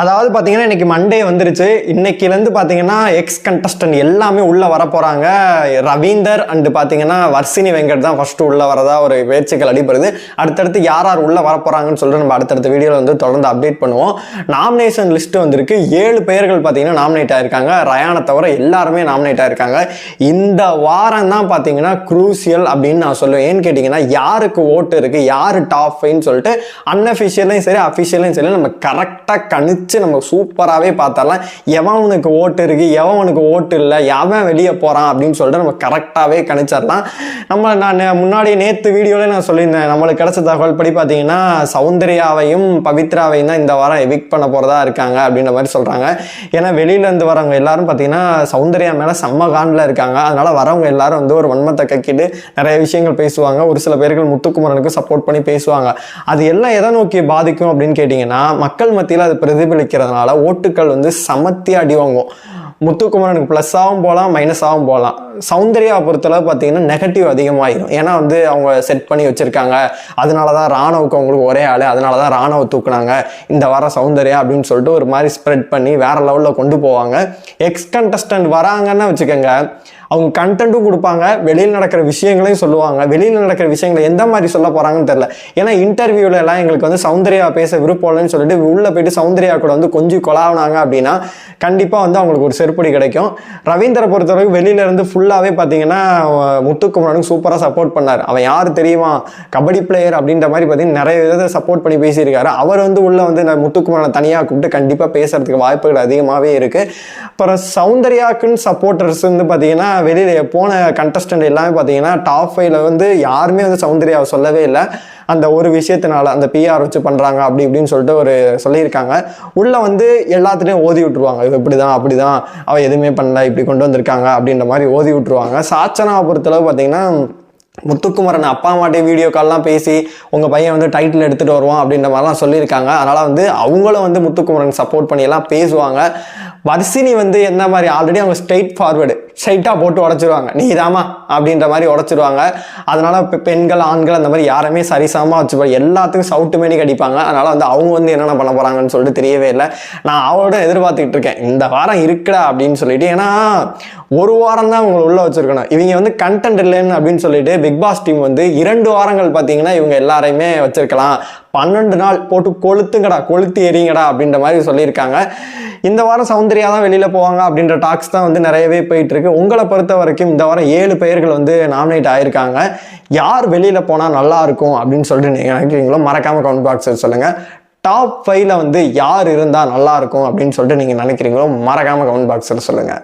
அதாவது பார்த்தீங்கன்னா இன்னைக்கு மண்டே வந்துருச்சு. இன்னைக்கிலேருந்து பார்த்தீங்கன்னா எக்ஸ் கண்டஸ்டன்ட் எல்லாமே உள்ளே வர போகிறாங்க ரவீந்தர் அண்டு பார்த்தீங்கன்னா வர்ஷினி வெங்கட் தான் ஃபஸ்ட்டு உள்ளே வரதா ஒரு பேச்சுக்கள் அடிபடுது. அடுத்தடுத்து யார் யார் உள்ளே வர போகிறாங்கன்னு சொல்லிட்டு நம்ம அடுத்தடுத்த வீடியோவில் வந்து தொடர்ந்து அப்டேட் பண்ணுவோம். நாமினேஷன் லிஸ்ட்டு வந்திருக்கு. ஏழு பேர்கள் பார்த்தீங்கன்னா நாமினேட் ஆகிருக்காங்க ரயானை தவிர எல்லாருமே நாமினேட் ஆகிருக்காங்க இந்த வாரம் தான் பார்த்தீங்கன்னா குரூசியல் அப்படின்னு நான் சொல்லுவேன். ஏன்னு கேட்டிங்கன்னா யாருக்கு ஓட்டு இருக்குது யார் டாப்னு சொல்லிட்டு அன்அஃபிஷியலையும் சரி அஃபிஷியலையும் சரி நம்ம கரெக்டாக பிரித்து நம்ம சூப்பராகவே பார்த்தரலாம் எவனுக்கு ஓட்டு இருக்குது எவனுக்கு ஓட்டு இல்லை எவன் வெளியே போகிறான் அப்படின்னு சொல்லிட்டு நம்ம கரெக்டாகவே கணிச்சிடலாம். நம்ம நான் முன்னாடி நேற்று வீடியோவில் நான் சொல்லியிருந்தேன். நம்மளுக்கு கிடைச்ச தகவல் படி பார்த்தீங்கன்னா சௌந்தர்யாவையும் பவித்ராவையும் தான் இந்த வாரம் எவிக் பண்ண போகிறதா இருக்காங்க அப்படின்ற மாதிரி சொல்கிறாங்க ஏன்னா வெளியிலேருந்து வரவங்க எல்லாரும் பார்த்தீங்கன்னா சௌந்தர்யா மேலே செம்ம காண்டில் இருக்காங்க. அதனால் வரவங்க எல்லாரும் வந்து ஒரு வன்மத்தை கக்கிட்டு நிறைய விஷயங்கள் பேசுவாங்க. ஒரு சில பேர்கள் முத்துக்குமரனுக்கு சப்போர்ட் பண்ணி பேசுவாங்க. அது எல்லாம் எதை நோக்கி பாதிக்கும் அப்படின்னு கேட்டிங்கன்னா மக்கள் மத்தியில் அது பிரதிபலிக்கிறதுனால ஓட்டுக்கள் வந்து சமத்தி அடி வாங்கும் முத்துக்குமரனுக்கு ப்ளஸ்ஸாகவும் போகலாம் மைனஸாகவும் போகலாம் சௌந்தர்யா பொறுத்தளவு பார்த்தீங்கன்னா நெகட்டிவ் அதிகமாகிடும் ஏன்னா வந்து அவங்க செட் பண்ணி வச்சுருக்காங்க. அதனால தான் ராணுவுக்கு அவங்களுக்கு ஒரே ஆள். அதனால தான் ராணுவ தூக்குனாங்க. இந்த வாரம் சௌந்தர்யா அப்படின்னு சொல்லிட்டு ஒரு மாதிரி ஸ்ப்ரெட் பண்ணி வேற லெவலில் கொண்டு போவாங்க. எக்ஸ் கண்டஸ்டன்ட் வராங்கன்னு வச்சுக்கோங்க அவங்க கண்டென்ட்டும் கொடுப்பாங்க வெளியில் நடக்கிற விஷயங்களையும் சொல்லுவாங்க. வெளியில் நடக்கிற விஷயங்களை எந்த மாதிரி சொல்ல போகிறாங்கன்னு தெரில ஏன்னா இன்டர்வியூவில் எல்லாம் எங்களுக்கு வந்து சௌந்தர்யா பேச விருப்பம் இல்லைன்னு சொல்லிட்டு உள்ளே போயிட்டு சௌந்தர்யா கூட வந்து கொஞ்சம் கொலாவினாங்க அப்படின்னா கண்டிப்பாக வந்து அவங்களுக்கு ஒரு செருப்படி கிடைக்கும். ரவீந்திர பொறுத்தவரைக்கும் வெளியிலேருந்து ஃபுல்லாகவே பார்த்தீங்கன்னா முத்துக்குமரனுக்கு சூப்பராக சப்போர்ட் பண்ணார். அவன் யார் தெரியுமா? கபடி பிளேயர் அப்படின்ற மாதிரி பார்த்தீங்கன்னா நிறைய விதத்தை சப்போர்ட் பண்ணி பேசியிருக்காரு. அவர் வந்து உள்ளே வந்து முத்துக்குமரனை தனியாக கூப்பிட்டு கண்டிப்பாக பேசுறதுக்கு வாய்ப்புகள் அதிகமாகவே இருக்குது அப்புறம் சௌந்தர்யாக்குன்னு சப்போர்ட்டர்ஸ் வந்து பார்த்தீங்கன்னா வெளியில் போன கண்டஸ்டன்ட் எல்லாமே பார்த்தீங்கன்னா டாப் ஃபைவ்ல வந்து யாருமே வந்து சௌந்தர்யாவை சொல்லவே இல்லை. அந்த ஒரு விஷயத்தினால அந்த பிஆர் வச்சு பண்ணுறாங்க அப்படி இப்படின்னு சொல்லிட்டு ஒரு சொல்லியிருக்காங்க. உள்ளே வந்து எல்லாத்துலேயும் ஓதி விட்டுருவாங்க. இவ இப்படி தான் அப்படி தான் அவள் எதுவுமே பண்ணல இப்படி கொண்டு வந்திருக்காங்க அப்படின்ற மாதிரி ஓதி விட்டுருவாங்க. சாச்சனாவை பொறுத்தளவு பார்த்தீங்கன்னா முத்துக்குமரன் அப்பா அம்மாட்டே வீடியோ கால்லாம் பேசி உங்கள் பையன் வந்து டைட்டில் எடுத்துகிட்டு வருவான் அப்படின்ற மாதிரிலாம் சொல்லியிருக்காங்க. அதனால் வந்து அவங்களும் வந்து முத்துக்குமரன் சப்போர்ட் பண்ணியெல்லாம் பேசுவாங்க. வர்சினி வந்து என்ன மாதிரி ஆல்ரெடி அவங்க ஸ்ட்ரைட் ஃபார்வேர்டு ஸ்ட்ரைட்டாக போட்டு உடச்சிருவாங்க. நீ தாமா அப்படின்ற மாதிரி உடச்சிருவாங்க. அதனால் இப்போ பெண்கள் ஆண்கள் அந்த மாதிரி யாருமே சரிசமமாக வச்சுப்பாங்க. எல்லாத்துக்கும் சவுட்டு மேனி கடிப்பாங்க. அதனால் வந்து அவங்க வந்து என்னென்ன பண்ண போகிறாங்கன்னு சொல்லிட்டு தெரியவே இல்லை. நான் அவளோட எதிர்பார்த்துக்கிட்டு இருக்கேன். இந்த வாரம் இருக்குடா அப்படின்னு சொல்லிட்டு. ஏன்னா ஒரு வாரம் தான் அவங்களை உள்ளே வச்சுருக்கணும். இவங்க வந்து கண்டென்ட் இல்லைன்னு அப்படின்னு சொல்லிட்டு பிக் பாஸ் டீம் வந்து இரண்டு வாரங்கள் பார்த்தீங்கன்னா இவங்க எல்லாரையுமே வச்சிருக்கலாம். பன்னெண்டு நாள் போட்டு கொளுத்துங்கடா கொளுத்து எறிங்கடா அப்படின்ற மாதிரி சொல்லியிருக்காங்க. இந்த வாரம் சௌந்தர்யா தான் வெளியில் போவாங்க அப்படின்ற டாக்ஸ் தான் வந்து நிறையவே போயிட்டுருக்கு. உங்களை பொறுத்த வரைக்கும் இந்த வாரம் ஏழு பெயர்கள் வந்து நாமினேட் ஆயிருக்காங்க. யார் வெளியில் போனால் நல்லா இருக்கும் அப்படின்னு சொல்லிட்டு நீங்கள் நினைக்கிறீங்களோ மறக்காமல் கமெண்ட் பாக்ஸில் சொல்லுங்கள் டாப் ஃபைவ்ல வந்து யார் இருந்தால் நல்லாயிருக்கும் அப்படின்னு சொல்லிட்டு நீங்கள் நினைக்கிறீங்களோ மறக்காமல் கமெண்ட் பாக்ஸில் சொல்லுங்கள்